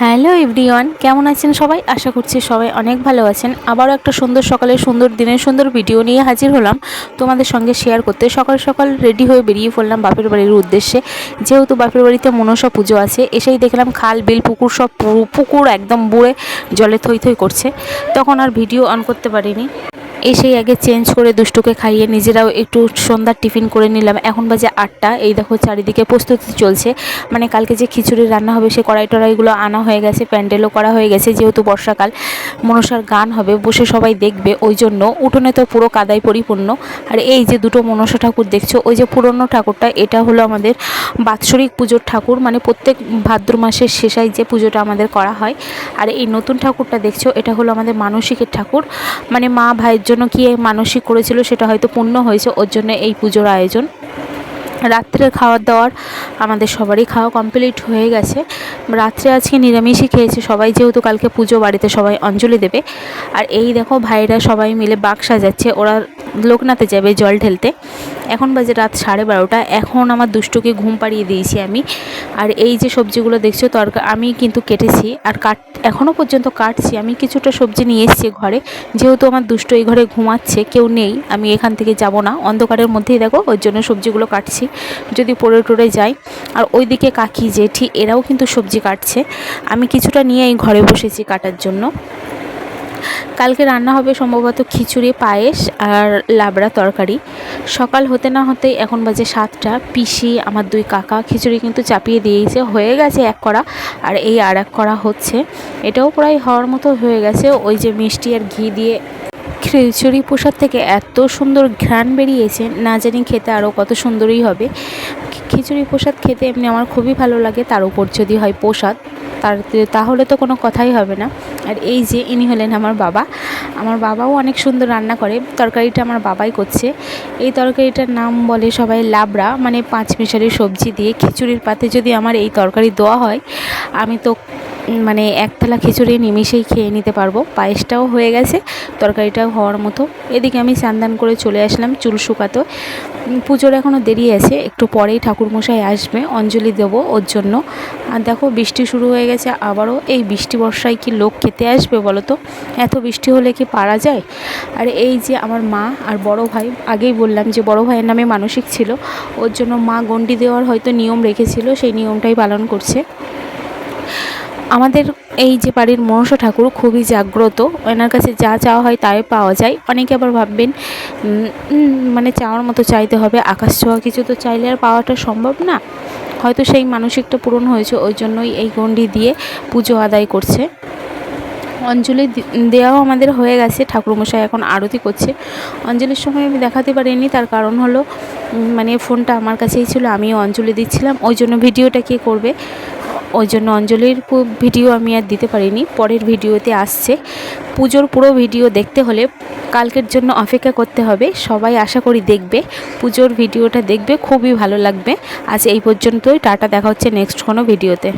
Hello everyone, কেমন আছেন সবাই? আশা করছি সবাই অনেক ভালো আছেন। আবারও একটা সুন্দর সকালে সুন্দর দিনের সুন্দর ভিডিও নিয়ে হাজির হলাম। তোমাদের সঙ্গে শেয়ার করতে সকাল সকাল রেডি হয়ে বেরিয়ে পড়লাম বাপের বাড়ির উদ্দেশ্যে। যেহেতু বাপের বাড়িতে মনসা পুজো আছে, এসেই দেখলাম খাল, বিল, পুকুর সব পুকুর একদম বুড়ে জলে থই থই করছে। তখন আর ভিডিও অন করতে পারিনি। এসেই আগে চেঞ্জ করে দুষ্টুকে খাইয়ে নিজেরাও একটু সন্ধ্যার টিফিন করে নিলাম। এখন বাজে আটটা। এই দেখো চারিদিকে প্রস্তুতি চলছে। মানে কালকে যে খিচুড়ি রান্না হবে, সে কড়াই টড়াইগুলো আনা হয়ে গেছে, প্যান্ডেলও করা হয়ে গেছে, যেহেতু বর্ষাকাল, মনসার গান হবে, বসে সবাই দেখবে। ওই জন্য উঠোনে তো পুরো কাদায় পরিপূর্ণ। আর এই যে দুটো মনসা ঠাকুর দেখছ, ওই যে পুরনো ঠাকুরটা, এটা হলো আমাদের বাৎসরিক পুজোর ঠাকুর। মানে প্রত্যেক ভাদ্র মাসের শেষায় যে পুজোটা আমাদের করা হয়। আর এই নতুন ঠাকুরটা দেখছ, এটা হলো আমাদের মানসিকের ঠাকুর। মানে মা ভাইয়ের জন্য কি মানসিক করেছিল সেটা হয়তো পূর্ণ হয়েছে, ওর জন্য এই পুজোর আয়োজন। রাত্রে খাওয়ার দাওয়ার আমাদের সবারই খাওয়া কমপ্লিট হয়ে গেছে। রাত্রে আজকে নিরামিষই খেয়েছে, সবাই যেহেতু কালকে পুজো বাড়িতে সবাই অঞ্জলি দেবে। আর এই দেখো ভাইরা সবাই মিলে বাক সাজাচ্ছে, ওরা লোকনাথে যাবে জল ঢেলতে। এখন বাজে রাত সাড়ে বারোটা। এখন আমার দুষ্টুকে ঘুম পাড়িয়ে দিয়েছি আমি। আর এই যে সবজিগুলো দেখছ, তরকা আমি কিন্তু কেটেছি। আর কাট এখনও পর্যন্ত কাটছি। আমি কিছুটা সবজি নিয়ে এসেছি ঘরে। যেহেতু আমার দুষ্ট এই ঘরে ঘুমাচ্ছে, কেউ নেই, আমি এখান থেকে যাব না। অন্ধকারের মধ্যেই দেখো ওই জন্য সবজিগুলো কাটছি। যদি পড়ে টরে যাই আর ওইদিকে কাকি জেঠি, এরাও কিন্তু সবজি কাটছে। আমি কিছুটা নিয়ে এই ঘরে বসেছি কাটার জন্য। কালকে রান্না হবে সম্ভবত খিচুড়ি, পায়েস আর লাবড়া তরকারি। সকাল হতে না হতেই এখন বাজে সাতটা। পিসি, আমার দুই কাকা খিচুড়ি কিন্তু চাপিয়ে দিয়েছে। হয়ে গেছে এক করা আর এই আর এক করা হচ্ছে। এটাও প্রায় হওয়ার মতো হয়ে গেছে। ওই যে মিষ্টি আর ঘি দিয়ে খিচুড়ি প্রসাদ থেকে এত সুন্দর ঘ্রাণ বেরিয়েছে, না জানি খেতে আরও কত সুন্দরই হবে। খিচুড়ি প্রসাদ খেতে এমনি আমার খুবই ভালো লাগে। তার উপর যদি হয় প্রসাদ। তার তাহলে তো কোনো কথাই হবে না। আর এই যে ইনি হলেন আমার বাবা, আমার বাবাও অনেক সুন্দর রান্না করে, তরকারিটা আমার বাবাই করছে। এই তরকারিটার নাম বলে সবাই লাবড়া মানে পাঁচ মিশালি সবজি দিয়ে খিচুড়ির পাতে যদি আমার এই তরকারি দেওয়া হয়, আমি তো মানে একতলা খিচুড়ি নিমিষেই খেয়ে নিতে পারব। পায়েসটাও হয়ে গেছে, তরকারিটাও হওয়ার মতো। এদিকে আমি স্নান করে চলে আসলাম চুল শুকাতে। পুজোর এখনও দেরি আছে, একটু পরেই ঠাকুরমশাই আসবে, অঞ্জলি দেবো ওর জন্য। আর দেখো, বৃষ্টি শুরু হয়ে গেছে, আবারও এই বৃষ্টি বর্ষায় কি লোক খেতে আসবে বলো তো? এত বৃষ্টি হলে কি পারা যায়? আর এই যে আমার মা আর বড় ভাই, আগেই বললাম যে বড় ভাইয়ের নামে মানসিক ছিল, ওর জন্য মা গণ্ডি দেওয়ার হয়তো নিয়ম রেখেছিল, সেই নিয়মটাই পালন করছে। আমাদের এই যে বাড়ির মনসা ঠাকুর খুবই জাগ্রত। ওনার কাছে যা চাওয়া হয় তাই পাওয়া যায়। অনেকে আবার ভাববেন মানে চাওয়ার মতো চাইতে হবে। আকাশ ছোঁয়া কিছু তো চাইলে আর পাওয়াটা সম্ভব না। হয়তো সেই মানসিকটা পূরণ হয়েছে, ওই জন্যই এই গণ্ডি দিয়ে পুজো আদায় করছে। অঞ্জলি দেওয়াও আমাদের হয়ে গেছে, ঠাকুরমশাই এখন আরতি করছে। অঞ্জলির সময় আমি দেখাতে পারিনি, তার কারণ হলো মানে ফোনটা আমার কাছেই ছিল, আমিও অঞ্জলি দিচ্ছিলাম। ওই জন্য ভিডিওটা কে করবে? ওই জন্য অঞ্জলির ভিডিও আমি আর দিতে পারিনি, পরের ভিডিওতে আসছে। পুজোর পুরো ভিডিও দেখতে হলে কালকের জন্য অপেক্ষা করতে হবে, সবাই আশা করি দেখবে, পুজোর ভিডিওটা দেখবে, খুবই ভালো লাগবে। আজ এই পর্যন্তই, টাটা, দেখা হচ্ছে নেক্সট কোনো ভিডিওতে